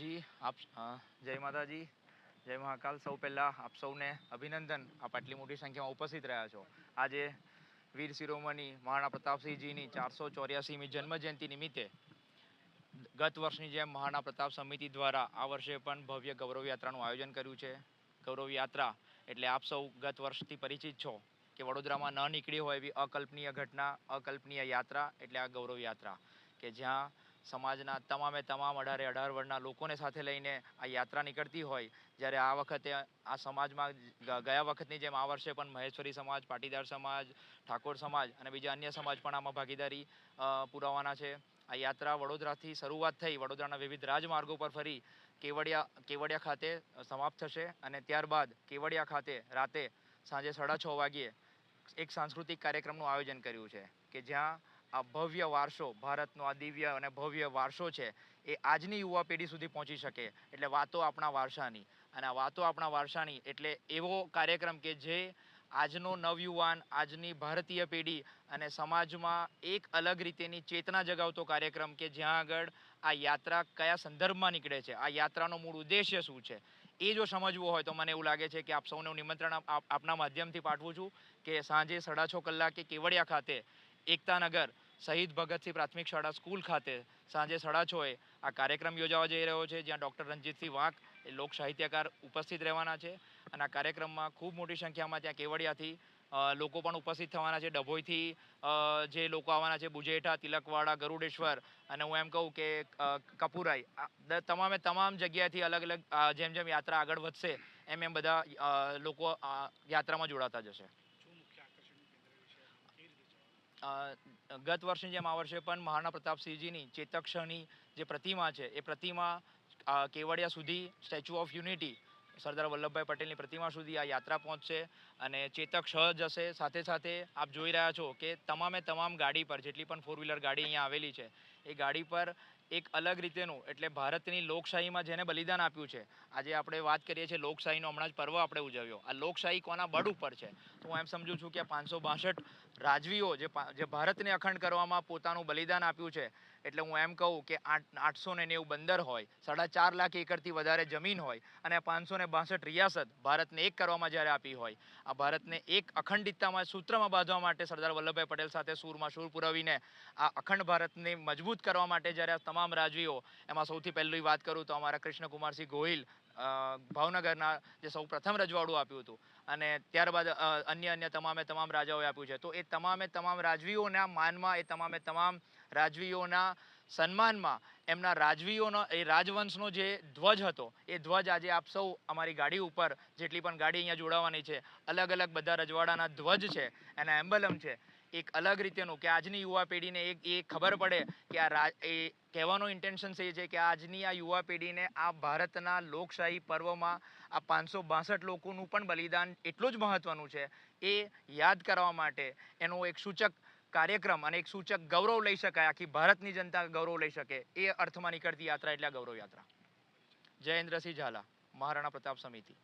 જી આપ જય માતાજી, જય મહાકાલ. સૌ પહેલાં આપ સૌને અભિનંદન. આપ આટલી મોટી સંખ્યામાં ઉપસ્થિત રહ્યા છો. આજે વીર શિરોમણી મહારાણા પ્રતાપસિંહજીની ચારસો ચોર્યાસીમી જન્મજયંતિ નિમિત્તે ગત વર્ષની જેમ મહારાણા પ્રતાપ સમિતિ દ્વારા આ વર્ષે પણ ભવ્ય ગૌરવ યાત્રાનું આયોજન કર્યું છે. ગૌરવ યાત્રા એટલે આપ સૌ ગત વર્ષથી પરિચિત છો કે વડોદરામાં ન નીકળી હોય એવી અકલ્પનીય ઘટના, અકલ્પનીય યાત્રા એટલે આ ગૌરવ યાત્રા. કે જ્યાં સમાજના તમામે તમામ અઢારે અઢાર વર્ગના લોકોને સાથે લઈને આ યાત્રા નીકળતી હોય, જ્યારે આ વખતે આ સમાજમાં ગયા વખતની જેમ આ વર્ષે પણ મહેશ્વરી સમાજ, પાટીદાર સમાજ, ઠાકોર સમાજ અને બીજા અન્ય સમાજ પણ આમાં ભાગીદારી પુરાવાના છે. આ યાત્રા વડોદરાથી શરૂઆત થઈ, વડોદરાના વિવિધ રાજમાર્ગો પર ફરી કેવડિયા કેવડિયા ખાતે સમાપ્ત થશે અને ત્યારબાદ કેવડિયા ખાતે રાતે સાંજે સાડા છ વાગ્યે એક સાંસ્કૃતિક કાર્યક્રમનું આયોજન કર્યું છે, કે જ્યાં આ ભવ્ય વારસો, ભારતનો આ દિવ્ય અને ભવ્ય વારસો છે, એ આજની યુવા પેઢી સુધી પહોંચી શકે. એટલે વાતો આપણા વારસાની. અને આ વાતો આપણા વારસાની એટલે એવો કાર્યક્રમ કે જે આજનો નવયુવાન, આજની ભારતીય પેઢી અને સમાજમાં એક અલગ રીતેની ચેતના જગાવતો કાર્યક્રમ કે જ્યાં આગળ આ યાત્રા કયા સંદર્ભમાં નીકળે છે, આ યાત્રાનો મૂળ ઉદ્દેશ્ય શું છે, એ જો સમજવું હોય તો મને એવું લાગે છે કે આપ સૌને હું નિમંત્રણ આપ- આપ- આપના માધ્યમથી પાઠવું છું કે સાંજે સાડા છ કલાકે કેવડિયા ખાતે એકતાનગર શહીદ ભગતસિંહ પ્રાથમિક શાળા સ્કૂલ ખાતે સાંજે સાડા છએ આ કાર્યક્રમ યોજાવા જઈ રહ્યો છે, જ્યાં ડૉક્ટર રણજીતસિંહ વાંક એ લોક સાહિત્યકાર ઉપસ્થિત રહેવાના છે અને આ કાર્યક્રમમાં ખૂબ મોટી સંખ્યામાં ત્યાં કેવડિયાથી લોકો પણ ઉપસ્થિત થવાના છે. ડભોઈથી જે લોકો આવવાના છે, બુજેઠા, તિલકવાડા, ગરુડેશ્વર અને હું એમ કહું કે કપુરાઈ તમામે તમામ જગ્યાએથી અલગ અલગ જેમ જેમ યાત્રા આગળ વધશે, એમ એમ બધા લોકો યાત્રામાં જોડાતા જશે. ગત વર્ષની જેમ આ વર્ષે પણ મહારાણા પ્રતાપસિંહજીની ચેતક્ષની જે પ્રતિમા છે, એ પ્રતિમા કેવડિયા સુધી statue of unity, Sardar Vallabhbhai પટેલની પ્રતિમા સુધી આ યાત્રા પહોંચશે અને ચેતક શ જશે સાથે સાથે આપ જોઈ રહ્યા છો કે તમામે તમામ ગાડી પર જેટલી પણ ફોર વ્હીલર ગાડી અહીંયા આવેલી છે એ ગાડી પર એક અલગ રીતેનું, એટલે ભારતની લોકશાહીમાં જેને બલિદાન આપ્યું છે, આજે આપણે વાત કરીએ છીએ લોકશાહીનો હમણાં જ પર્વ આપણે ઉજવ્યો. આ લોકશાહી કોના બળ ઉપર છે? તો હું એમ સમજુ છું કે પાંચસો બાસઠ રાજવીઓ જે ભારતને અખંડ કરવામાં પોતાનું બલિદાન આપ્યું છે, એટલે હું એમ કહું કે આઠ, આઠસો ને નેવું બંદર હોય, સાડા ચાર લાખ એકરથી વધારે જમીન હોય, અને પાંચસો ને બાસઠ રિયાસત ભારતને એક કરવામાં જ્યારે આપી હોય, આ ભારતને એક અખંડિતતામાં સૂત્રમાં બાંધવા માટે સરદાર વલ્લભભાઈ પટેલ સાથે સૂરમાં સૂર પુરાવીને આ અખંડ ભારતને મજબૂત કરવા માટે જ્યારે આ તમામ રાજવીઓ એમાં સૌથી પહેલી વાત કરું તો અમારા કૃષ્ણકુમારસિંહ ગોહિલ ભાવનગરના જે સૌ પ્રથમ રજવાડું આપ્યું હતું અને ત્યારબાદ અન્ય અન્ય તમામે તમામ રાજાઓએ આપ્યું છે. તો એ તમામે તમામ રાજવીઓના માનમાં, એ તમામે તમામ રાજવીઓના સન્માનમાં એમના રાજવીઓનો, એ રાજવંશનો જે ધ્વજ હતો, એ ધ્વજ આજે આપ સૌ અમારી ગાડી ઉપર જેટલી પણ ગાડી અહીંયા જોડાવાની છે અલગ અલગ બધા રજવાડાના ધ્વજ છે, એના એમ્બલમ છે એક અલગ રીતેનું કે આજની યુવા પેઢીને એક, એ ખબર પડે કે આ એ કહેવાનો ઇન્ટેન્શન એ છે કે આજની આ યુવા પેઢીને આ ભારતના લોકશાહી પર્વમાં આ પાંચસો બાસઠ લોકોનું પણ બલિદાન એટલું જ મહત્ત્વનું છે એ યાદ કરવા માટે એનો એક સૂચક કાર્યક્રમ અને એક સૂચક ગૌરવ લઈ શકાય, આખી ભારતની જનતા ગૌરવ લઈ શકે એ અર્થમાં નીકળતી યાત્રા એટલે ગૌરવ યાત્રા. જયેન્દ્રસિંહ ઝાલા, મહારાણા પ્રતાપ સમિતિ.